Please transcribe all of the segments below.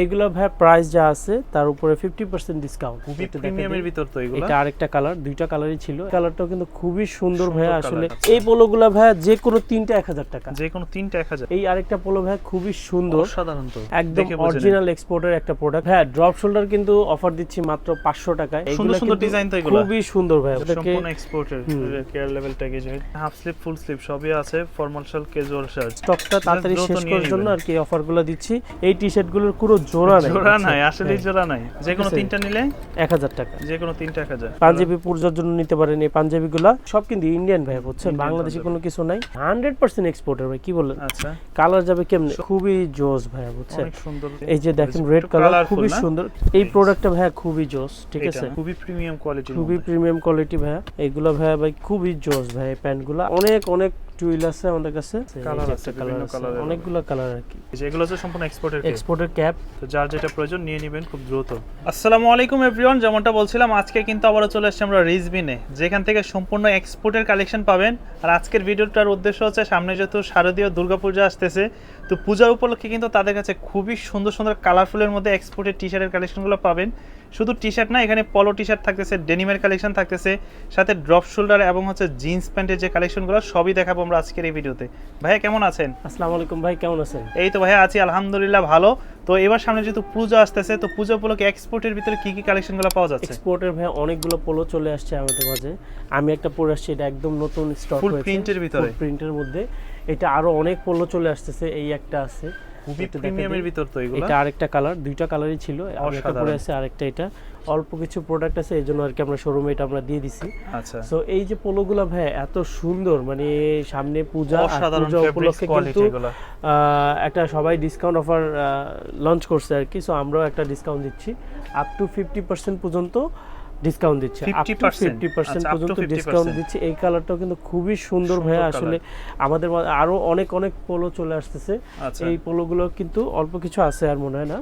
এইগুলো ভাই প্রাইস যা আছে তার উপরে ফিফটি পার্সেন্ট ডিসকাউন্ট খুবই প্রিমিয়ামের ভিতর তো এগুলো। এটা আরেকটা কালার দুইটা কালারই ছিল। কালারটাও কিন্তু খুবই সুন্দর ভাই আসলে। এই পোলোগুলা ভাই যে কোনো তিনটা এক হাজার টাকা। যে কোনো তিনটা এক হাজার। এই আরেকটা পোলো ভাই খুবই সুন্দর। অসাধারণ তো। একদম। অরিজিনাল এক্সপোর্টের একটা প্রোডাক্ট হ্যাঁ ড্রপ শোল্ডার কিন্তু অফার দিচ্ছি মাত্র পাঁচশো টাকায়। সুন্দর সুন্দর ডিজাইন তো এগুলো। খুবই সুন্দর ভাই সম্পূর্ণ এক্সপোর্টের care level package half sleeve full sleeve সবই আছে। ফর্মাল শার্ট ক্যাজুয়াল শার্ট স্টকটা তাড়াতাড়ি শেষ করার জন্য আর কি অফারগুলো দিচ্ছি। এই টি শার্টগুলোর পুরো জোড়া নেই জোড়া নাই আসলেই হ্যাঁ, জোড়া নাই। যে কোনো তিনটা নিলে? এক হাজার টাকা। যে কোনো তিনটা এক হাজার। পাঞ্জাবি পূজার জন্য নিতে পারেন এই পাঞ্জাবিগুলা। সব কিন্তু ইন্ডিয়ান ভাই বুঝছেন? বাংলাদেশি কোনো কিছু নাই। হান্ড্রেড পার্সেন্ট এক্সপোর্টার ভাই কি বলেন? আচ্ছা। কালার যাবে কেমনে? খুবই জোস ভাই বুঝছেন? অনেক সুন্দর। এই যে দেখেন রেড কালার খুবই সুন্দর। এই প্রোডাক্টটা ভাই খুবই জোস ঠিক আছে? খুবই প্রিমিয়াম কোয়ালিটি খুবই প্রিমিয়াম কোয়ালিটি ভাইয়া। এইগুলো ভাইয়া ভাই খুবই জোস ভাই প্যান্টগুলো অনেক অনেক টুইল আছে আমাদের কাছে। আছে, কালার অনেকগুলো কালার আর কি। যেগুলো হচ্ছে সম্পূর্ণ এক্সপোর্টের এক্সপোর্টের ক্যাপ তো যার যেটা প্রয়োজন নিয়ে নেবেন খুব দ্রুত। আসসালামু আলাইকুম এভরিওয়ান যেমনটা বলছিলাম আজকে কিন্তু আবারও চলে আসছে আমরা রিজবিনে যেখান থেকে সম্পূর্ণ এক্সপোর্টের কালেকশন পাবেন। আর আজকের ভিডিওটার উদ্দেশ্য হচ্ছে সামনে যেহেতু শারদীয় দুর্গাপূজা আসতেছে তো পূজা উপলক্ষে কিন্তু তাদের কাছে খুবই সুন্দর সুন্দর কালারফুলের মধ্যে এক্সপোর্টের টি শার্টের কালেকশনগুলো পাবেন। শুধু টি শার্ট না এখানে পলো টি শার্ট থাকতেছে ডেনিমের কালেকশন থাকতেছে সাথে ড্রপ শোল্ডার এবং হচ্ছে জিন্স প্যান্টের যে কালেকশনগুলো সবই দেখাবো আমরা আজকের এই ভিডিওতে। ভাইয়া কেমন আছেন? আসসালামু আলাইকুম ভাই কেমন আছেন? এই তো ভাইয়া আছি আলহামদুলিল্লাহ ভালো। তো এবার সামনে যেহেতু পুজো আসতেছে তো পূজা উপলক্ষে এক্সপোর্টের ভিতরে কি কি কালেকশনগুলো পাওয়া যাচ্ছে? এক্সপোর্টের ভাই অনেকগুলো পোলো চলে আসছে আমাদের মাঝে। আমি একটা পরে আসছি এটা একদম নতুন স্টক হয়েছে। এর ভিতরে? প্রিন্টের মধ্যে। এটা আরও অনেক পোলো চলে আসতেছে এই একটা আছে। খুবই প্রিমিয়ামের ভিতর তো এগুলো। এটা আরেকটা কালার দুইটা কালারই ছিল আমি একটা পরে। আছে আরেকটা এটা। অল্প কিছু প্রোডাক্ট আছে এই জন্য আর কি আমরা শোরুমে এটা আমরা দিয়ে দিছি। আচ্ছা। সো এই যে পোলোগুলো ভাই এত সুন্দর মানে সামনে পূজা আর পূজা উপলক্ষে কিন্তু একটা সবাই ডিসকাউন্ট অফার লঞ্চ করছে আর কি। সো আমরাও একটা ডিসকাউন্ট দিচ্ছি। আপ টু ফিফটি পার্সেন্ট পর্যন্ত ডিসকাউন্ট দিচ্ছে। আপ টু 50% ফিফটি পার্সেন্ট আচ্ছা, পর্যন্ত ডিসকাউন্ট দিচ্ছে। এই কালারটাও কিন্তু খুবই সুন্দর ভাইয়া আসলে। আমাদের আরও অনেক অনেক পোলো চলে আসতেছে। আচ্ছা। এই পোলোগুলো কিন্তু অল্প কিছু আছে আর মনে হয় না।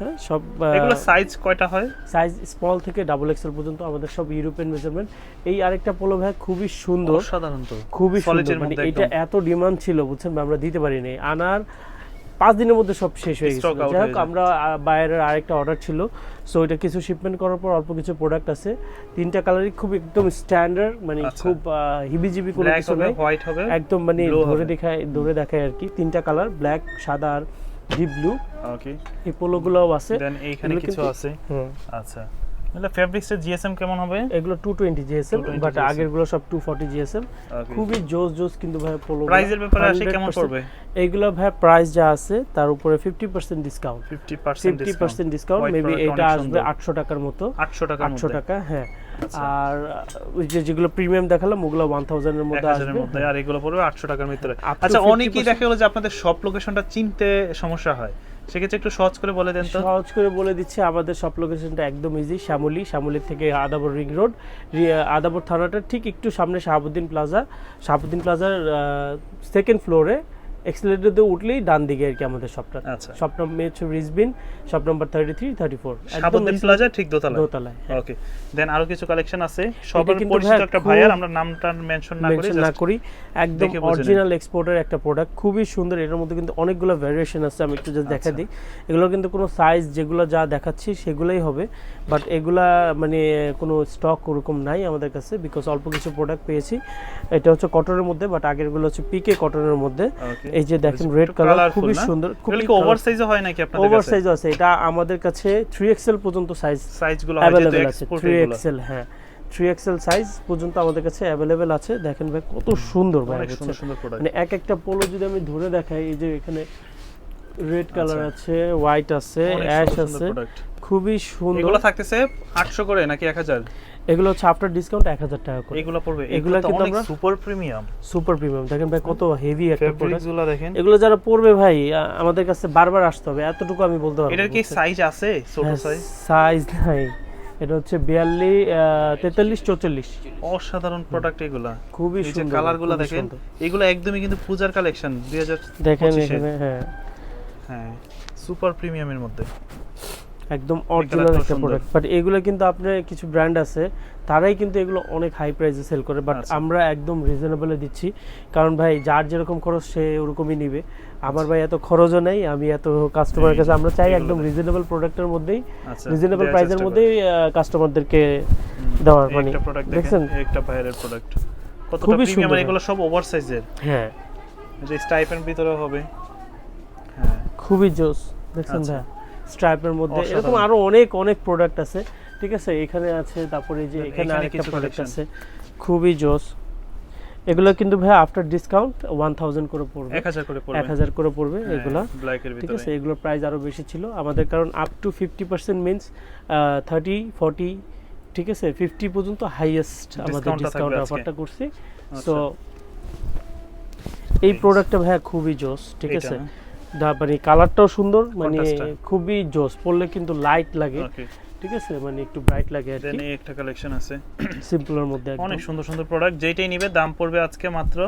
হ্যাঁ সব এগুলো সাইজ কয়টা হয়? সাইজ স্মল থেকে ডাবল এক্সেল পর্যন্ত আমাদের সব ইউরোপিয়ান মেজারমেন্ট এই আরেকটা পোলো ভাই খুবই সুন্দর। অসাধারণ তো। খুবই সুন্দর। মানে এটা এত ডিমান্ড ছিল বুঝছেন? আমরা দিতে পারিনি। আনার পাঁচ দিনের মধ্যে সব শেষ হয়ে গেছে যাই হোক আমরা বাইরের আরেকটা অর্ডার ছিল। সো এটা কিছু শিপমেন্ট করার পর অল্প কিছু প্রোডাক্ট আছে। তিনটা কালারই খুব একদম স্ট্যান্ডার্ড মানে আচ্ছা। খুব হিবিজিবি কোনো কিছু নাই। হোয়াইট হবে একদম মানে ধরে দেখায় ধরে দেখায় আর কি। তিনটা কালার ব্ল্যাক সাদা আর ডিপ ব্লু ওকে এই পোলোগুলোও আছে। দেন এইখানে কিছু আছে। হুম। আচ্ছা। তাহলে ফেব্রিক্স এর জিএসএম কেমন হবে? এগুলো টু টোয়েন্টি জিএসএম বাট আগেরগুলো সব টু ফর্টি জিএসএম খুবই জোস জোস কিন্তু ভাই পোলো প্রাইজের ব্যাপারে আসে কেমন পড়বে? এইগুলো ভাই প্রাইস যা আছে তার উপরে fifty percent discount 50% fifty discount maybe এটা আসবে সুন্দর। আটশো টাকার মতো। 800 টাকা আটশো মধ্যে। টাকা হ্যাঁ। আচ্ছা। আর ওই যে যেগুলো প্রিমিয়াম দেখালাম ওগুলো ওয়ান থাউজেন্ডের মধ্যে 1000 এর আসবে। মধ্যে। আর এগুলো পড়বে 800 টাকার ভিতরে। আচ্ছা অনেকেই দেখা গেলো যে আপনাদের সব লোকেশনটা চিনতে সমস্যা হয়। সেক্ষেত্রে একটু সহজ করে বলে দেন তো। সহজ করে বলে দিচ্ছি, আমাদের সব লোকেশনটা একদম ইজি শ্যামলী, শ্যামলীর থেকে আদাবর রিং রোড আদাবর থানাটার ঠিক একটু সামনে শাহাবুদ্দিন প্লাজা শাহাবুদ্দিন প্লাজার সেকেন্ড ফ্লোরে এক্সিলেটর দিয়ে উঠলেই ডান দিকে আর কি আমাদের শপটা আচ্ছা। শপ নম্বর হচ্ছে Rizbin shop number thirty three thirty four Sabuddin plaza ঠিক দোতলা দোতলায় হ্যাঁ। ওকে দেন আরও কিছু কালেকশন আছে? সবার পরিচিত একটা ভাইয়ার আমরা নামটা মেনশন না করি না করি। একদম দেখে। অরিজিনাল এক্সপোর্টের একটা প্রোডাক্ট খুবই সুন্দর। এটার মধ্যে কিন্তু অনেকগুলো ভ্যারিয়েশন আছে আমি একটু জাস্ট দেখা আচ্ছা। দিই। এগুলো কিন্তু কোনো সাইজ যেগুলো যা দেখাচ্ছি সেগুলোই হবে। বাট এগুলা মানে কোনো স্টক ওরকম নাই আমাদের কাছে বিকজ অল্প কিছু প্রোডাক্ট পেয়েছি। এটা হচ্ছে কটনের মধ্যে বাট আগেরগুলো হচ্ছে পিকে কটনের মধ্যে। এই যে দেখেন রেড কালার খুবই সুন্দর খুবই ওভার সাইজও হয় নাকি আপনাদের ওভার কাছে? সাইজ আছে। এটা আমাদের কাছে থ্রি এক্সেল পর্যন্ত সাইজ সাইজগুলো যেহেতু আছে। এক্সপোর্ট থ্রি এগুলো এক্সেল হ্যাঁ। থ্রি এক্সেল সাইজ পর্যন্ত আমাদের কাছে অ্যাভেলেবেল আছে। দেখেন ভাই কত সুন্দর ভাই সুন্দর সুন্দর প্রোডাক্ট মানে এক একটা পোলো যদি আমি ধরে দেখাই এই যে এখানে রেড কালার আচ্ছা। আছে হোয়াইট আছে অ্যাশ আছে। খুবই সুন্দর। এগুলো থাকতেছে 800 করে নাকি 1000 এগুলো হচ্ছে আফটার ডিসকাউন্ট এক হাজার টাকা করে। এগুলো পড়বে। এগুলো কিন্তু আমরা- সুপার প্রিমিয়াম সুপার প্রিমিয়াম দেখেন ভাই কত হেভি একটা প্রোডাক্ট ফেব্রিক্সগুলো দেখেন। এগুলো যারা পরবে ভাই আমাদের কাছে বারবার আসতে হবে। এতটুকু আমি বলতে পারব এটার কি সাইজ আছে? ছোট সাইজ সাইজ নাই। এটা হচ্ছে বিয়াল্লিশ তেতাল্লিশ চৌচল্লিশ। অসাধারণ প্রোডাক্ট এগুলা। খুবই সুন্দর কালারগুলো খুবই দেখেন। এগুলো একদমই কিন্তু পূজার কালেকশন 2000 দেখেন এখানে হ্যাঁ। হ্যাঁ সুপার প্রিমিয়ামের মধ্যে। একদম অরিজিনাল একটা প্রোডাক্ট বাট এগুলো কিন্তু আপনার কিছু ব্র্যান্ড আছে তারাই কিন্তু এগুলো অনেক হাই প্রাইসে সেল করে। বাট আচ্ছা। আমরা একদম রিজনেবলে দিচ্ছি। কারণ ভাই যার যেরকম খরচ সে ওরকমই নিবে। আমার ভাই এত খরচও নেই আমি এত কাস্টমারের কাছে আমরা চাই একদম। রিজনেবল প্রোডাক্টের মধ্যেই আচ্ছা রিজনেবল দেওয়ার প্রাইসের মধ্যেই কাস্টমারদেরকে দেওয়ার মানে প্রোডাক্ট দেখছেন? একটা ভাইরাল প্রোডাক্ট কতটা খুবই প্রিমিয়াম। এগুলো সব ওভার সাইজের হ্যাঁ। যে স্টাইপের ভিতরে হবে। খুবই জোস দেখছেন আচ্ছা। ভাই স্ট্রাইপের মধ্যে এরকম আরও অনেক অনেক প্রোডাক্ট আছে ঠিক আছে? এখানে আছে তারপরে যে এখানে আরেকটা প্রোডাক্ট আছে খুবই জোস। এগুলো কিন্তু ভাই আফটার ডিসকাউন্ট ওয়ান থাউজেন্ড করে পড়বে। এক হাজার করে পড়বে। এক হাজার করে পড়বে এগুলা। ব্ল্যাকের ঠিক আছে? এগুলোর প্রাইস আরও বেশি ছিল। আমাদের কারণ up to fifty percent means thirty forty ঠিক আছে? ফিফটি পর্যন্ত হাইয়েস্ট আমাদের ডিসকাউন্ট অফারটা করছি। আচ্ছা। সো এই Nice. প্রোডাক্টটা ভাইয়া খুবই জোস ঠিক আছে? মানে কালারটাও সুন্দর মানে খুবই জোস পরলে কিন্তু লাইট লাগে। ঠিক আছে? মানে একটু ব্রাইট লাগে আর কি। একটা কালেকশন আছে। সিম্পলের মধ্যে অনেক সুন্দর সুন্দর প্রোডাক্ট যেইটাই নিবে দাম পড়বে আজকে মাত্র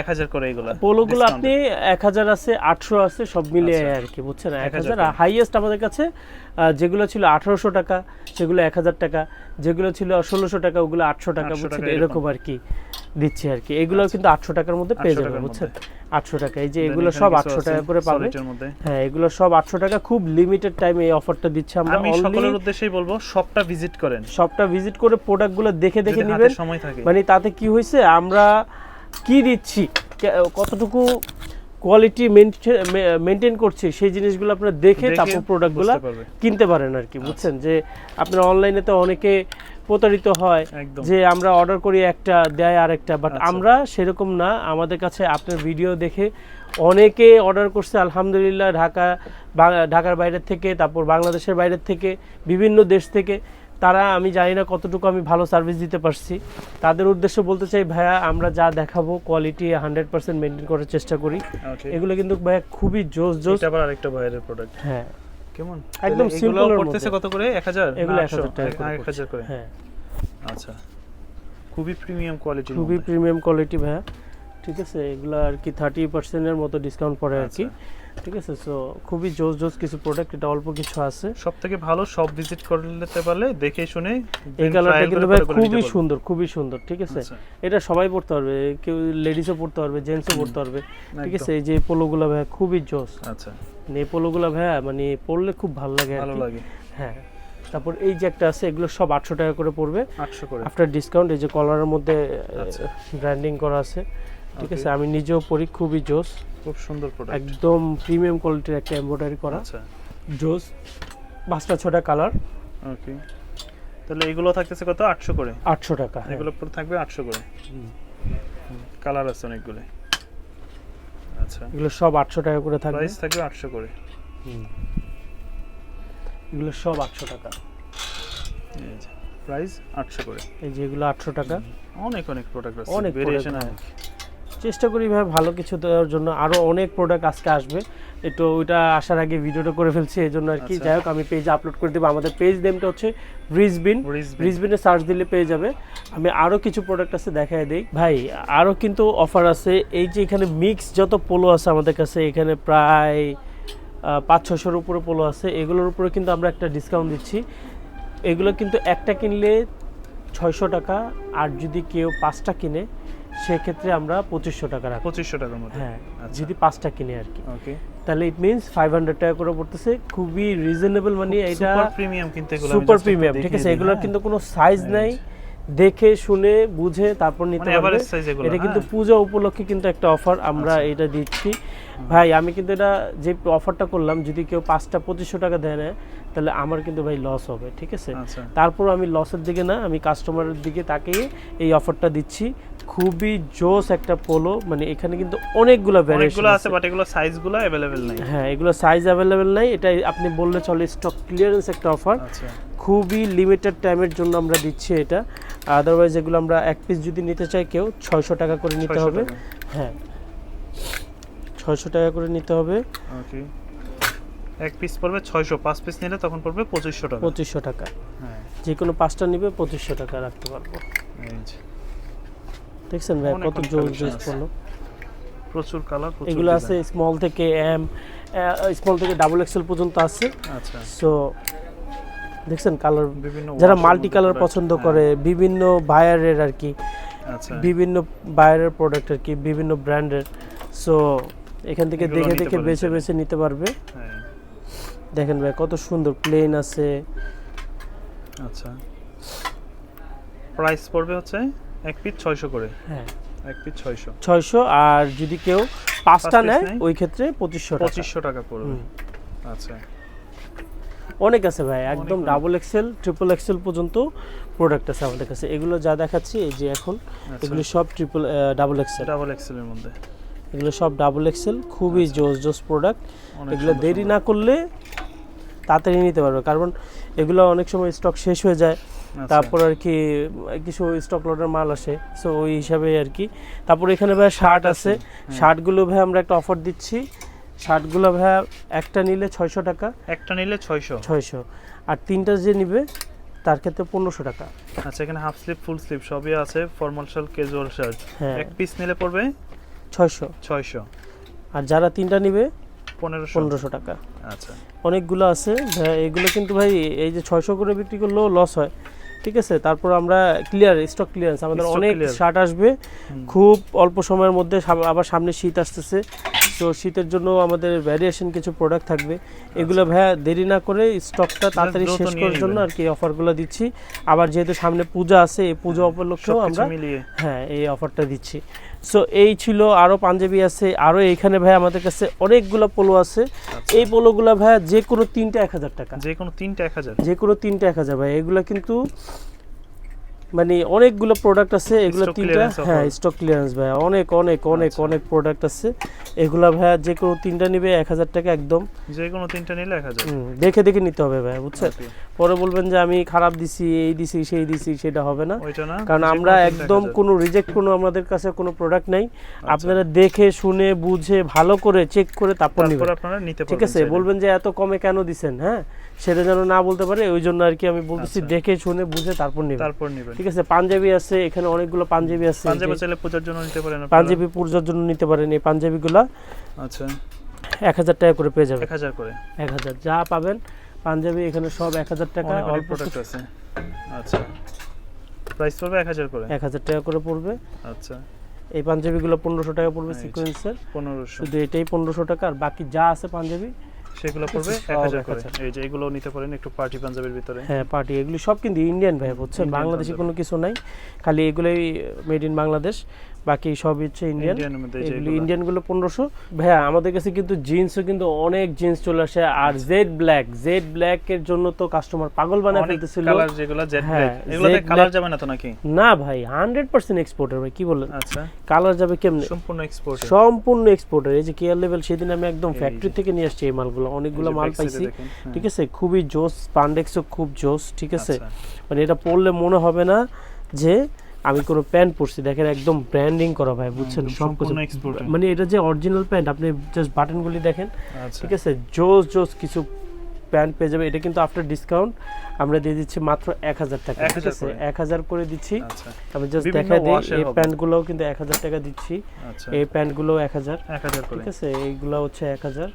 এক হাজার করে এগুলো। পোলোগুলো। আপনি এক হাজার আছে আটশো আছে সব মিলিয়ে আচ্ছা। আর কি বুঝছেন? এক 1000 হাজার। হাইয়েস্ট আমাদের কাছে যেগুলো ছিল আঠারোশো টাকা সেগুলো এক হাজার টাকা যেগুলো ছিল ষোলোশো টাকা ওগুলো আটশো টাকা বুঝছেন? টাকা এরকম আর কি। দিচ্ছি আর কি। এগুলো কিন্তু আটশো টাকার মধ্যে পেয়ে 800 যাবেন বুঝছেন? আটশো টাকা। এই যে এগুলো সব আটশো টাকা করে পাবে। হ্যাঁ এগুলো সব আটশো টাকা খুব লিমিটেড টাইম এই অফারটা দিচ্ছে। আমরা আমি সকলের উদ্দেশ্যেই বলব সবটা ভিজিট করেন। সবটা ভিজিট করে প্রোডাক্টগুলো দেখে দেখে নেবেন। সময় থাকে। মানে তাতে কি হয়েছে আমরা কি দিচ্ছি কতটুকু কোয়ালিটি মেনটেন করছি সেই জিনিসগুলো আপনারা দেখে তারপর প্রোডাক্টগুলো কিনতে পারেন আর কি বুঝছেন? যে আপনার অনলাইনে তো অনেকে প্রতারিত হয় যে আমরা অর্ডার করি একটা দেয় আরেকটা বাট আচ্ছা। আমরা সেরকম না। আমাদের কাছে আপনার ভিডিও দেখে অনেকে অর্ডার করছে আলহামদুলিল্লাহ ঢাকা ঢাকার বাইরের থেকে তারপর বাংলাদেশের বাইরের থেকে বিভিন্ন দেশ থেকে। তারা আমি জানি না কতটুকু আমি ভালো সার্ভিস দিতে পারছি। তাদের উদ্দেশ্য বলতে চাই ভাইয়া আমরা যা দেখাবো কোয়ালিটি হান্ড্রেড পার্সেন্ট মেনটেন করার চেষ্টা করি। এগুলো কিন্তু ভাইয়া খুবই জোস জোস। আবার আরেকটা ভাইরাল প্রোডাক্ট হ্যাঁ। কেমন? একদম সিম্পল করতেছে পড়তেছে কত করে? 1000 এগুলো না এক হাজার 800? টাকা করে এক হাজার করে? হ্যাঁ। আচ্ছা। খুবই প্রিমিয়াম কোয়ালিটি খুবই প্রিমিয়াম কোয়ালিটি ভাইয়া। ঠিক আছে এগুলো আর কি থার্টি পার্সেন্টের মতো ডিসকাউন্ট পড়ে আর কি। আচ্ছা। ঠিক আছে সো খুবই জোস জোস কিছু প্রোডাক্ট এটা অল্প কিছু আছে। সব থেকে ভালো সব ভিজিট করতে পারলে দেখে শুনে এই কালারটা কিন্তু ভাই খুবই সুন্দর খুবই সুন্দর ঠিক আছে। আচ্ছা, এটা সবাই পড়তে পারবে কেউ লেডিসও পড়তে পারবে জেন্টসও পড়তে পারবে। ঠিক আছে এই যে পোলোগুলো ভাইয়া খুবই জোস। আচ্ছা। মানে এই পোলোগুলো ভাইয়া মানে পরলে খুব ভালো লাগে ভালো লাগে। হ্যাঁ। তারপর এই যে একটা আছে এগুলো সব আটশো টাকা করে পড়বে। 800 করে। আফটার ডিসকাউন্ট এই যে কলারের মধ্যে আচ্ছা। ব্র্যান্ডিং করা আছে। ঠিক আছে আমি নিজেও পরি খুবই জোস। খুব সুন্দর প্রোডাক্ট একদম প্রিমিয়াম কোয়ালিটির একটা এমব্রয়ডারি করা। আচ্ছা। জোস। পাঁচটা ছটা কালার ওকে তাহলে এগুলো থাকতেছে কত? 800 করে? আটশো টাকা হ্যাঁ। এগুলো পুরো থাকবে 800 করে? কালার আছে অনেকগুলো। আচ্ছা। এগুলো সব আটশো টাকা করে থাকবে। প্রাইস থাকবে 800 করে। হুম। এগুলো সব আটশো টাকা। এই যে প্রাইস 800 করে। এই যে এগুলো আটশো টাকা। অনেক অনেক প্রোডাক্ট আছে। অনেক ভেরিয়েশন product, চেষ্টা করি ভাই ভালো কিছু দেওয়ার জন্য। আরও অনেক প্রোডাক্ট আজকে আসবে। একটু ওইটা আসার আগে ভিডিওটা করে ফেলছি এই জন্য আর কি। আচ্ছা। যাই হোক আমি পেজে আপলোড করে দেবো। আমাদের পেজ নেমটা হচ্ছে রিজবিন রিজবিনে সার্চ দিলে পেয়ে যাবে। আমি আরও কিছু প্রোডাক্ট আছে দেখায় দেই। ভাই আরও কিন্তু অফার আছে। এই যে এখানে মিক্স যত পোলো আছে আমাদের কাছে এখানে প্রায় পাঁচ ছশোর উপরে পোলো আছে। এগুলোর উপরে কিন্তু আমরা একটা ডিসকাউন্ট দিচ্ছি। এগুলো কিন্তু একটা কিনলে ছয়শো টাকা আর যদি কেউ পাঁচটা কিনে সেক্ষেত্রে আমরা পঁচিশশো টাকা রাখব। 2500 টাকার মধ্যে? হ্যাঁ আচ্ছা। যদি পাঁচটা কিনে আর কি। ওকে। তাহলে ইট মিনস ফাইভ হান্ড্রেড টাকা করে পড়তেছে। খুবই রিজনেবল মানে এটা সুপার প্রিমিয়াম কিন্তু সুপার প্রিমিয়াম ঠিক আছে? এগুলোর হ্যাঁ? কিন্তু কোনো সাইজ নাই। দেখে শুনে বুঝে তারপর নিতে মানে পারবে। এটা কিন্তু হ্যাঁ? পূজা উপলক্ষে কিন্তু একটা অফার আমরা আচ্ছা। এটা দিচ্ছি। ভাই আমি কিন্তু এটা যে অফারটা করলাম যদি কেউ পাঁচটা পঁচিশশো টাকা দেয় না তাহলে আমার কিন্তু ভাই লস হবে ঠিক আছে? আচ্ছা। তারপর আমি লসের দিকে না আমি কাস্টমারের দিকে তাকিয়ে এই অফারটা দিচ্ছি। খুবই জোস একটা পোলো মানে এখানে কিন্তু অনেকগুলো অনেকগুলো ভ্যারিয়েশন আছে বাট এগুলো সাইজগুলো अवेलेबल নাই হ্যাঁ এগুলো সাইজ অ্যাভেলেবেল নাই এটা আপনি বললে চলে স্টক ক্লিয়ারেন্স একটা অফার আচ্ছা খুবই লিমিটেড টাইমের জন্য আমরা দিচ্ছি এটা আদারওয়াইজ এগুলো আমরা এক পিস যদি নিতে চাই কেউ ছয়শো টাকা করে নিতে 600 হবে টাকা। হ্যাঁ ছয়শো টাকা করে নিতে হবে ওকে এক পিস পড়বে 600 পাঁচ পিস নিলে তখন পড়বে 2500 টাকা পঁচিশশো টাকা হ্যাঁ যে কোনো পাঁচটা নিবে পঁচিশশো টাকা রাখতে পারবো এই যে দেখছেন ভাই কত জোর ড্রেস পড়ল প্রচুর কালার প্রচুর এগুলো আছে স্মল থেকে এম স্মল থেকে ডাবল এক্সেল পর্যন্ত আছে। আচ্ছা। সো দেখছেন কালার বিভিন্ন যারা মাল্টি কালার পছন্দ হ্যাঁ, করে বিভিন্ন বায়ারের আর কি আচ্ছা। বিভিন্ন বায়ারের প্রোডাক্ট আর কি বিভিন্ন ব্র্যান্ডের সো এখান থেকে দেখে দেখে বেছে বেছে নিতে পারবে। হ্যাঁ। দেখেন ভাই কত সুন্দর প্লেন আছে। আচ্ছা। প্রাইস পড়বে হচ্ছে? এক পিস ছয়শো করে। হ্যাঁ। এক পিস ছয়শো। ছয়শো আর যদি কেউ পাঁচটা নেয়? ওই ক্ষেত্রে পঁচিশশো পঁচিশশো টাকা পড়বে। আচ্ছা। অনেক আছে ভাই একদম ডাবল এক্সেল ট্রিপল এক্সেল পর্যন্ত প্রোডাক্ট আছে আমাদের কাছে। এগুলো যা দেখাচ্ছি এই যে এখন আচ্ছা। এগুলো সব ট্রিপল ডাবল এক্সেল ডাবল এক্সেলের মধ্যে। এগুলো সব ডাবল এক্সেল খুবই আচ্ছা। জোস জোস প্রোডাক্ট এগুলো দেরি না করলে তাড়াতাড়ি নিতে পারবে কারণ এগুলো অনেক সময় স্টক শেষ হয়ে যায়। তারপর আর কি কিছু স্টক লটের মাল আসে সো ওই হিসাবে আর কি। তারপর এখানে ভাই শার্ট আছে হ্যাঁ। শার্টগুলো ভাই আমরা একটা অফার দিচ্ছি। শার্টগুলো ভাই একটা নিলে ছয়শো টাকা। একটা নিলে ছয়শো। ছয়শো। আর তিনটা যে নিবে তার ক্ষেত্রে পনেরোশো টাকা। আচ্ছা এখানে হাফ স্লিপ ফুল স্লিপ সবই আছে ফর্মাল শার্ট ক্যাজুয়াল শার্ট হ্যাঁ। এক পিস নিলে পড়বে? ছয়শো। ছয়শো। আর যারা তিনটা নিবে পনেরোশো। পনেরোশো টাকা। আচ্ছা। অনেকগুলো আছে এগুলো কিন্তু ভাই এই যে ছয়শো করে বিক্রি করলেও লস হয়। ঠিক আছে? তারপর আমরা ক্লিয়ার স্টক ক্লিয়ারেন্স আমাদের অনেক শার্ট আসবে। খুব অল্প সময়ের মধ্যে আবার সামনে শীত আসতেছে। তো শীতের জন্য আমাদের ভ্যারিয়েশন কিছু প্রোডাক্ট থাকবে। এগুলো ভাইয়া দেরি না করে স্টকটা তাড়াতাড়ি শেষ করার জন্য আর কি অফারগুলো দিচ্ছি। আবার যেহেতু সামনে পূজা আছে এই পূজা উপলক্ষেও আমরা হ্যাঁ এই অফারটা দিচ্ছি। সো এই ছিল আরও পাঞ্জাবি আছে আরও এইখানে ভাই আমাদের কাছে অনেকগুলো পোলো আছে। আচ্ছা। এই পোলোগুলো ভাই যে কোনো তিনটা এক হাজার টাকা। যে কোনো তিনটা এক হাজার। যে কোনো তিনটা এক হাজার ভাই এগুলো কিন্তু মানে অনেকগুলো প্রোডাক্ট আছে এগুলো তিনটা হ্যাঁ স্টক ক্লিয়ারেন্স ভাই অনেক অনেক অনেক আচ্ছা। অনেক প্রোডাক্ট আছে। এগুলা ভাই যে কোনো তিনটা নিবে এক হাজার টাকা একদম। যে কোনো তিনটা নিলে এক হাজার। দেখে দেখে নিতে হবে ভাই বুঝছেন? পরে বলবেন যে আমি খারাপ দিছি এই দিছি সেই দিছি সেটা হবে না। কারণ আমরা একদম কোনো রিজেক্ট কোনো আমাদের কাছে কোনো প্রোডাক্ট নাই। আচ্ছা। আপনারা দেখে শুনে বুঝে ভালো করে চেক করে তারপর নেবেন। ঠিক আছে? বলবেন যে এত কমে কেন দিছেন হ্যাঁ? সেটা যেন না বলতে পারে ওই জন্য আর কি আমি বলতেছি আচ্ছা। দেখে শুনে বুঝে তারপর নেবেন। তারপর নেবেন। ঠিক আছে? পাঞ্জাবি আছে এখানে অনেকগুলো পাঞ্জাবি আছে। পাঞ্জাবি চাইলে পূজার জন্য নিতে পারেন পাঞ্জাবি পূজার জন্য নিতে পারেন এই পাঞ্জাবিগুলো। আচ্ছা। এক হাজার টাকা করে পেয়ে যাবেন। এক হাজার করে। এক হাজার। যা পাবেন পাঞ্জাবি এখানে সব এক হাজার টাকা অনেক প্রোডাক্ট আছে। আচ্ছা। প্রাইস পড়বে এক হাজার করে? এক হাজার টাকা করে পড়বে। আচ্ছা। এই পাঞ্জাবিগুলো পনেরোশো টাকা পড়বে সিকোয়েন্সের পনেরোশো। শুধু এটাই পনেরোশো টাকা আর বাকি যা আছে পাঞ্জাবি সেগুলো পড়বে সব এক হাজার করে। এই যে এগুলো নিতে পারেন একটু পার্টি পাঞ্জাবের ভিতরে। হ্যাঁ পার্টি এগুলো সব কিন্তু ইন্ডিয়ান ভাই বুঝছেন? বাংলাদেশি কোনো কিছু নাই। খালি এগুলোই মেড ইন বাংলাদেশ বাকি সব হচ্ছে ইন্ডিয়ান এগুলো। ইন্ডিয়ানগুলো পনেরোশো। ভাইয়া আমাদের কাছে কিন্তু জিন্সও কিন্তু অনেক জিন্স চলে আসে। আর জেড ব্ল্যাক জেড ব্ল্যাক এর জন্য তো কাস্টমার পাগল বানায় ফেলতেছিল। কালার যেগুলো জেড হ্যাঁ, ব্ল্যাক এগুলোতে কালার যাবে না তো নাকি? না ভাই হান্ড্রেড পার্সেন্ট এক্সপোর্টার ভাই কি বলেন? আচ্ছা। কালার যাবে কেমনে? সম্পূর্ণ এক্সপোর্ট সম্পূর্ণ এক্সপোর্টার এই যে কেয়ার লেভেল সেদিন আমি একদম ফ্যাক্টরি থেকে নিয়ে আসছি এই মালগুলো। অনেকগুলো মাল পাইছি। হ্যাঁ। ঠিক আছে? খুবই জোস পান্ডেক্সও খুব জোস ঠিক আছে? আচ্ছা, মানে এটা পরলে মনে হবে না যে আমি কোনো প্যান্ট পরছি দেখেন একদম ব্র্যান্ডিং করা ভাই বুঝছেন? সব কিছু মানে এটা যে অরিজিনাল প্যান্ট আপনি জাস্ট বাটনগুলি দেখেন আচ্ছা। ঠিক আছে? জোস জোস কিছু প্যান্ট পেয়ে যাবে এটা কিন্তু আফটার ডিসকাউন্ট আমরা দিয়ে দিচ্ছি মাত্র এক হাজার টাকা ঠিক 1000 আছে? করে। এক হাজার করে দিচ্ছি। আচ্ছা। আমি জাস্ট দেখা দিই এই। প্যান্টগুলোও কিন্তু এক হাজার টাকা দিচ্ছি। আচ্ছা। এই প্যান্টগুলো এক হাজার ঠিক আছে? এইগুলো হচ্ছে এক হাজার।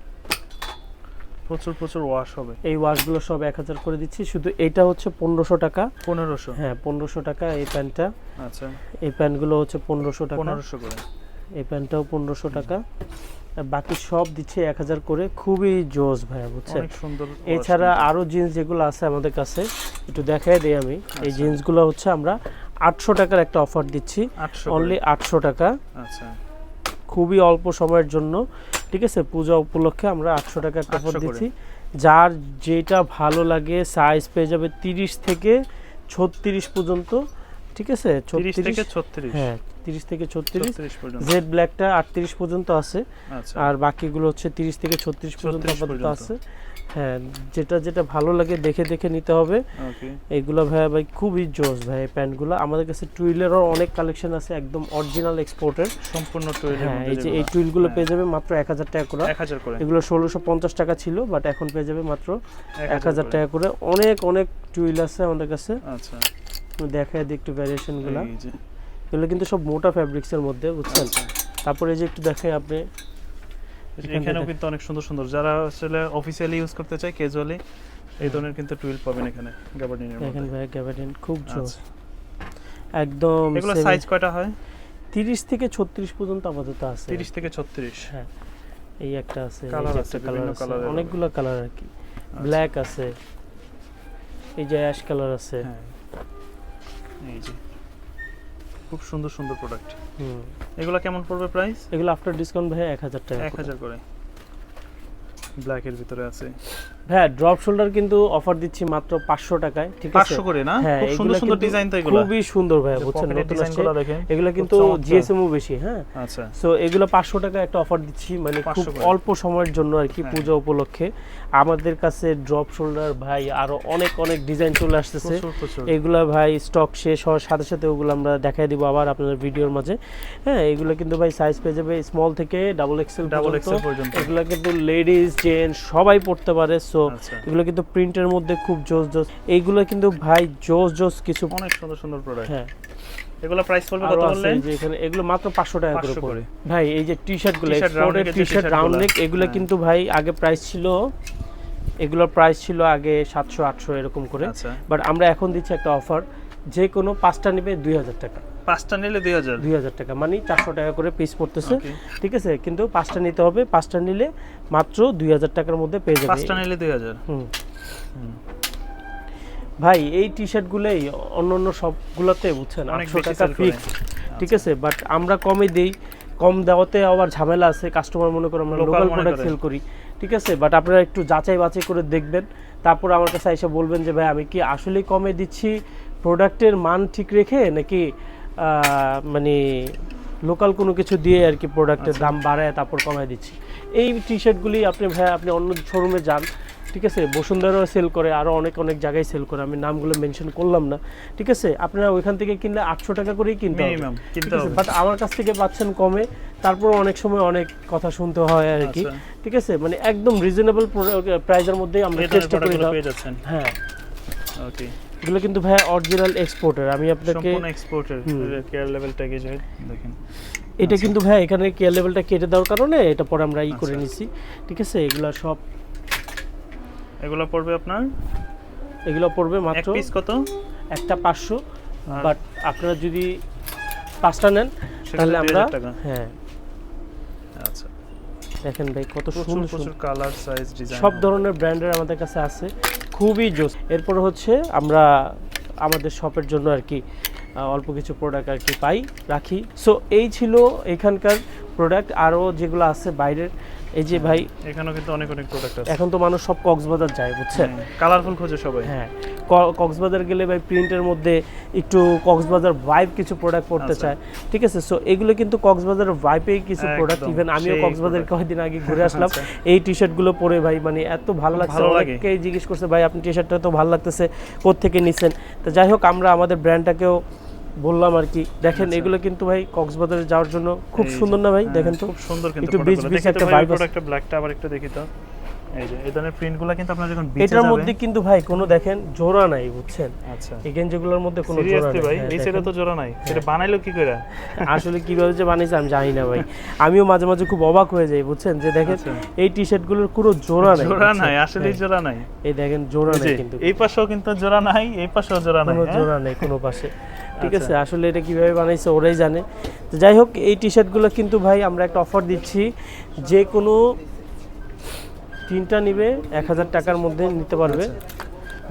প্রচুর প্রচুর ওয়াশ হবে। এই ওয়াশগুলো সব এক হাজার করে দিচ্ছি। শুধু এটা হচ্ছে পনেরোশো টাকা। পনেরোশো? হ্যাঁ পনেরোশো টাকা এই প্যান্টটা আচ্ছা। এই প্যান্টগুলো হচ্ছে পনেরোশো টাকা। পনেরোশো করে। এই প্যান্টটাও পনেরোশো টাকা। বাকি সব দিচ্ছে এক হাজার করে। খুবই জোস ভাইয়া বুঝছেন? সুন্দর এছাড়া আরও জিন্স যেগুলো আছে আমাদের কাছে একটু দেখাই দিই আমি। এই আচ্ছা। জিন্সগুলো হচ্ছে আমরা আটশো টাকার একটা অফার দিচ্ছি। অনলি আটশো টাকা। আচ্ছা। খুবই অল্প সময়ের জন্য। ঠিক আছে? পূজা উপলক্ষে আমরা আটশো টাকা কাপড় দিচ্ছি। যার যেটা ভালো লাগে সাইজ পেয়ে যাবে তিরিশ থেকে ছত্রিশ পর্যন্ত ঠিক আছে? তিরিশ ছত্রিশ থেকে ছত্রিশ। হ্যাঁ তিরিশ থেকে ছত্রিশ। জেড ব্ল্যাকটা আটত্রিশ পর্যন্ত আছে। আচ্ছা। আর বাকিগুলো হচ্ছে তিরিশ থেকে ছত্রিশ পর্যন্ত 36 আপাতত পর্যন্ত। আছে। হ্যাঁ যেটা যেটা ভালো লাগে দেখে দেখে নিতে হবে। ওকে এইগুলো ভাই ভাই খুবই জোস ভাই এই প্যান্টগুলো। আমাদের কাছে টুইলেরও অনেক কালেকশন আছে একদম অরিজিনাল এক্সপোর্টের সম্পূর্ণ টুয়েলের হ্যাঁ এই যে এই টুইলগুলো হ্যাঁ। পেয়ে যাবে মাত্র এক হাজার টাকা করে। এক হাজার করে। এগুলো ষোলোশো পঞ্চাশ টাকা ছিল বাট এখন পেয়ে যাবে মাত্র এক হাজার। টাকা করে। অনেক অনেক টুইল আছে আমাদের কাছে। আচ্ছা। দেখায় দিই একটু ভ্যারিয়েশনগুলো এগুলো কিন্তু সব মোটা ফ্যাব্রিক্সের মধ্যে বুঝছেন? আচ্ছা। তারপরে এই যে একটু দেখাই আপনি। এখানেও কিন্তু অনেক সুন্দর সুন্দর। যারা আসলে অফিসিয়ালি ইউজ করতে চায় ক্যাজুয়ালি এই ধরনের কিন্তু টুইল পাবেন এখানে গ্যাবার্ডিনের দেখেন মধ্যে ভাই গ্যাবার্ডিন খুব আচ্ছা। একদম এগুলো সাইজ কয়টা হয়? তিরিশ থেকে ছত্রিশ পর্যন্ত আপাতত আছে। 30 থেকে 36 হ্যাঁ এই একটা আছে যে আছে, কালার আছে। অনেকগুলো কালার আর কি। আচ্ছা। ব্ল্যাক আছে। এই যে অ্যাশ কালার আছে। হ্যাঁ। এই যে। খুব সুন্দর সুন্দর প্রোডাক্ট এগুলো কেমন পড়বে প্রাইস এগুলো আফটার ডিসকাউন্ট ভাই এক হাজার টাকা এক হাজার করে। ব্ল্যাকের ভিতরে আছে। হ্যাঁ ড্রপ শোল্ডার কিন্তু অফার দিচ্ছি মাত্র পাঁচশো টাকায় ঠিক আছে? করে না? হ্যাঁ খুব সুন্দর এগুলা সুন্দর ডিজাইন তো এগুলো। খুবই সুন্দর ভাই বুঝছেন? ডিজাইনগুলো দেখেন এগুলো কিন্তু চমৎকার। জিএসএমও বেশি হ্যাঁ? আচ্ছা। সো এগুলো টাকা একটা অফার দিচ্ছি মানে খুব অল্প সময়ের জন্য আর কি হ্যাঁ। পূজা উপলক্ষে। আমাদের কাছে ড্রপ শোল্ডার ভাই আরও অনেক অনেক ডিজাইন চলে আসতেছে। এগুলা ভাই স্টক শেষ হওয়ার সাথে সাথে ওগুলো আমরা দেখাই দিব আবার আপনাদের ভিডিওর মাঝে। হ্যাঁ এগুলো কিন্তু ভাই সাইজ পেয়ে যাবে স্মল থেকে ডাবল এক্সেল ডাবল এক্সেল পর্যন্ত। এগুলো কিন্তু লেডিস জেন্টস সবাই পড়তে পারে। সো আচ্ছা। এগুলো কিন্তু প্রিন্টের মধ্যে খুব জোস জোস। এইগুলো কিন্তু ভাই জোস জোস কিছু অনেক সুন্দর সুন্দর প্রোডাক্ট হ্যাঁ। এগুলো প্রাইস পড়বে কত বললেন? যে এখানে এগুলো মাত্র পাঁচশো টাকা করে পড়ে ভাই এই যে টি শার্টগুলো এক্সপোর্টেড টি-শার্ট রাউন্ড নেক এগুলো। হ্যাঁ। কিন্তু ভাই আগে প্রাইস ছিল এগুলোর প্রাইস ছিল আগে সাতশো আটশো এরকম করে। আচ্ছা। বাট আমরা এখন দিচ্ছি একটা অফার যে কোনো পাঁচটা নেবে দুই হাজার টাকা। পাঁচটা নিলে দুই হাজার? দুই হাজার টাকা। মানে চারশো টাকা করে পিস পড়তেছে। ঠিক আছে? কিন্তু পাঁচটা নিতে হবে। পাঁচটা নিলে মাত্র দুই হাজার টাকার মধ্যে পেয়ে যাবে। পাঁচটা নিলে দুই হাজার? হুম। ভাই এই টি শার্টগুলোই অন্য অন্য সবগুলোতে বুঝছেন আটশো টাকা ফিক্স ঠিক আছে? বাট আমরা কমে দেই। কম দেওয়াতে আবার ঝামেলা আছে। কাস্টমার মনে করে আমরা লোকাল প্রোডাক্ট সেল করি। ঠিক আছে? বাট আপনারা একটু যাচাই বাছাই করে দেখবেন। তারপর আমার কাছে এসে বলবেন যে ভাই আমি কি আসলেই কমে দিচ্ছি? প্রোডাক্টের মান ঠিক রেখে নাকি মানে লোকাল কোনো কিছু দিয়ে আর কি প্রোডাক্টের আচ্ছা। দাম বাড়ায় তারপর কমায় দিচ্ছি। এই টি শার্টগুলি আপনি ভাই আপনি অন্য শোরুমে যান ঠিক আছে? বসুন্ধরাও সেল করে আরও অনেক অনেক জায়গায় সেল করে। আমি নামগুলো মেনশন করলাম না ঠিক আছে? আপনারা ওইখান থেকে কিনলে আটশো টাকা করেই কিনতে হবে ঠিক আছে? বাট আমার কাছ থেকে পাচ্ছেন কমে তারপর অনেক সময় অনেক কথা শুনতে হয় আর কি আচ্ছা। ঠিক আছে? মানে একদম রিজনেবল প্রাইসের মধ্যেই আমরা চেষ্টা করি হ্যাঁ। ওকে এগুলো কিন্তু ভাই অরিজিনাল এক্সপোর্টার আমি আপনাকে সম্পূর্ণ এক্সপোর্টের। কেয়ার লেভেল ট্যাগেজ দেখেন। এটা কিন্তু ভাই এখানে কেয়ার লেভেলটা কেটে দেওয়ার কারণে এটা পরে আমরা ই করে আচ্ছা। নিছি। ঠিক আছে? এগুলো সব এগুলো পড়বে আপনার? এগুলো পড়বে এক মাত্র পিস কত? একটা পাঁচশো। বাট আপনারা যদি পাঁচটা নেন তাহলে আমরা হ্যাঁ। আচ্ছা। দেখেন ভাই কত সুন্দর সুন্দর কালার সাইজ ডিজাইন সব ধরনের ব্র্যান্ডের আমাদের কাছে আছে। খুবই জোস। এরপর হচ্ছে আমরা আমাদের শপের জন্য আর কি অল্প কিছু প্রোডাক্ট আর কি পাই, রাখি। সো এই ছিল এখানকার প্রোডাক্ট আরও যেগুলো আছে বাইরের এই যে ভাই এখানেও কিন্তু অনেক অনেক প্রোডাক্ট আছে এখন তো মানুষ সব কক্সবাজার যায় বুঝছেন কালারফুল খোঁজে সবাই হ্যাঁ কক্সবাজার গেলে ভাই প্রিন্টের মধ্যে একটু কক্সবাজার ভাইব কিছু প্রোডাক্ট পড়তে আচ্ছা। চায় ঠিক আছে সো এগুলো কিন্তু কক্সবাজার ভাইপে কিছু প্রোডাক্ট ইভেন আমিও কক্সবাজার। কয়েকদিন আগে ঘুরে আসলাম আচ্ছা। এই টি শার্টগুলো পরে ভাই মানে এত ভালো লাগছে। অনেকেই জিজ্ঞেস করছে ভাই আপনি টি শার্টটা তো ভালো লাগতেছে কোত্থেকে নিছেন তো যাই হোক আমরা আমাদের ব্র্যান্ডটাকেও বললাম আর কি। দেখেন আচ্ছা। এগুলো কিন্তু ভাই কক্সবাজারে যাওয়ার জন্য খুব সুন্দর না ভাই? হ্যাঁ, দেখেন তো। খুব সুন্দর কিন্তু একটু beach দেখি একটা ভাই vibe আছে। ব্ল্যাকটা আবার একটু দেখি তো। এই যে এই ধরনের প্রিন্টগুলো কিন্তু আপনারা যখন বিচে এটার মধ্যে কিন্তু ভাই কোনো দেখেন জোড়া নাই বুঝছেন? আচ্ছা। এই গেঞ্জিগুলোর মধ্যে কোনো জোড়া নাই। ভাই হ্যাঁ, এই দেখেন। তো জোড়া নাই। এটা বানাইলো কি করে আসলে কীভাবে যে বানিয়েছে আমি জানি না ভাই। আমিও মাঝে মাঝে খুব অবাক হয়ে যাই বুঝছেন? যে দেখেন আচ্ছা। এই টি শার্টগুলোর কোনো জোড়া নাই জোড়া নাই আসলে হ্যাঁ, জোড়া নাই। এই দেখেন জোড়া নাই কিন্তু। এই পাশেও কিন্তু জোড়া নাই এই পাশেও জোড়া নাই কোনো হ্যাঁ? জোড়া নেই কোনো পাশে। ঠিক আচ্ছা। আছে আসলে এটা কীভাবে বানাইছে ওরাই জানে। তো যাই হোক এই টি শার্টগুলো কিন্তু ভাই আমরা একটা অফার দিচ্ছি। যে কোনো তিনটা নিবে এক হাজার টাকার মধ্যে নিতে পারবে।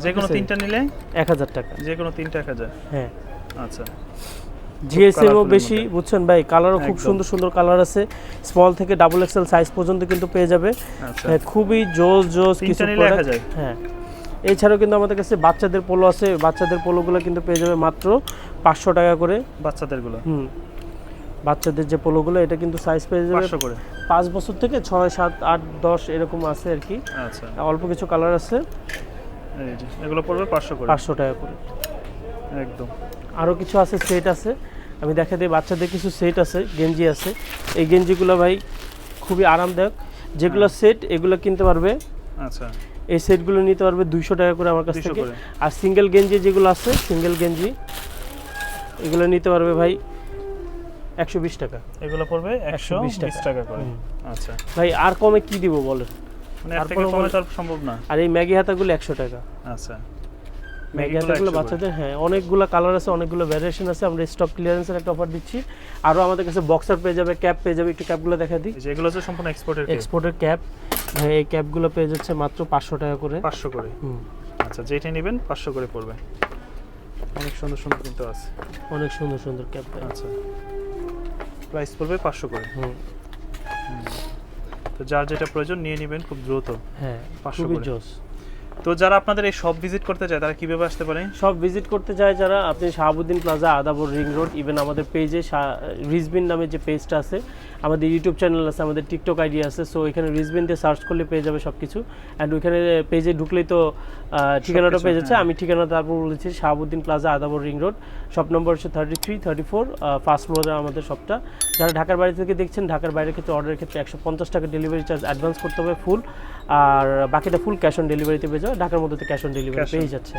যে কোনো তিনটা নিলে? এক হাজার টাকা। যে কোনো তিনটা এক হাজার? হ্যাঁ। আচ্ছা। জিএসএমও বেশি বুঝছেন ভাই? কালারও খুব সুন্দর সুন্দর কালার আছে। স্মল থেকে ডাবল এক্সেল সাইজ পর্যন্ত কিন্তু পেয়ে যাবে। আচ্ছা। হ্যাঁ, খুবই জোস জোস কিছু হ্যাঁ। এছাড়াও কিন্তু আমাদের কাছে বাচ্চাদের পোলো আছে। বাচ্চাদের পোলোগুলো কিন্তু পেয়ে যাবে মাত্র পাঁচশো টাকা করে। বাচ্চাদেরগুলো হুম। বাচ্চাদের যে পোলোগুলো এটা কিন্তু সাইজ পেয়ে যাবে করে? পাঁচ বছর থেকে ছয় সাত আট দশ এরকম আছে আর কি। আচ্ছা। অল্প কিছু কালার আছে। এগুলো পড়বে পাঁচশো করে? পাঁচশো টাকা করে। একদম। আরও কিছু আছে সেট আছে। আমি দেখা দিই বাচ্চাদের কিছু সেট আছে গেঞ্জি আছে। এই গেঞ্জিগুলো ভাই খুবই আরামদায়ক। যেগুলো হ্যাঁ। সেট এগুলো কিনতে পারবে। আচ্ছা। এই সেটগুলো নিতে পারবে দুইশো টাকা করে আমার কাছ 200 থেকে। আর সিঙ্গেল গেঞ্জি যেগুলো আছে সিঙ্গেল গেঞ্জি এগুলো নিতে পারবে ভাই একশো বিশ টাকা। এগুলো পড়বে একশো বিশ টাকা। করে। আচ্ছা। ভাই আর কমে কি দিব বলেন? মানে সম্ভব না। আর এই ম্যাগি হাতাগুলো একশো টাকা। আচ্ছা। ম্যাগি ম্যাগিগুলো হাতাগুলো 100 করে। বাচ্চাদের হ্যাঁ অনেকগুলো কালার আছে অনেকগুলো ভ্যারিয়েশন আছে আমরা স্টক ক্লিয়ারেন্সের একটা অফার দিচ্ছি। আরও আমাদের কাছে বক্সার পেয়ে যাবে ক্যাপ পেয়ে যাবে একটু ক্যাপগুলো দেখা দিই। এই যে হচ্ছে সম্পূর্ণ এক্সপোর্টের এক্সপোর্টের ক্যাপ ভাই এই ক্যাপগুলো পেয়ে যাচ্ছে মাত্র পাঁচশো টাকা করে। পাঁচশো করে। হুম, আচ্ছা যেটা নেবেন পাঁচশো করে পড়বে। অনেক সুন্দর সুন্দর কিন্তু আছে। অনেক সুন্দর সুন্দর ক্যাপ আচ্ছা। প্রাইস পড়বে পাঁচশো করে। হুম, তো যার যেটা প্রয়োজন নিয়ে নেবেন খুব দ্রুত। হ্যাঁ 500 খুবই করে। জোস তো যারা আপনাদের এই সব ভিজিট করতে চায় তারা কীভাবে আসতে পারে? সব ভিজিট করতে চায় যারা আপনি Shahabuddin plaza Adabor ring road even আমাদের পেজে রিজবিন নামে যে পেজটা আছে আমাদের ইউটিউব চ্যানেল আছে আমাদের টিকটক আইডি আছে সো এখানে রিজবিন দিয়ে সার্চ করলে পেয়ে যাবে সব কিছু অ্যান্ড ওইখানে পেজে ঢুকলেই তো ঠিকানাটা পেয়ে যাচ্ছে। হ্যাঁ। আমি ঠিকানা তারপর বলেছি Shahabuddin plaza Adabor ring road shop number হচ্ছে thirty three thirty four first ফ্লোরে আমাদের শপটা যারা ঢাকার বাইরে থেকে দেখছেন ঢাকার বাইরের ক্ষেত্রে অর্ডারের ক্ষেত্রে একশো পঞ্চাশ টাকা ডেলিভারি চার্জ অ্যাডভান্স করতে হবে ফুল আর বাকিটা ফুল ক্যাশ অন ডেলিভারিতে পেয়ে যাবে। ঢাকার মধ্যে ক্যাশ অন ডেলিভারি পেয়ে যাচ্ছে।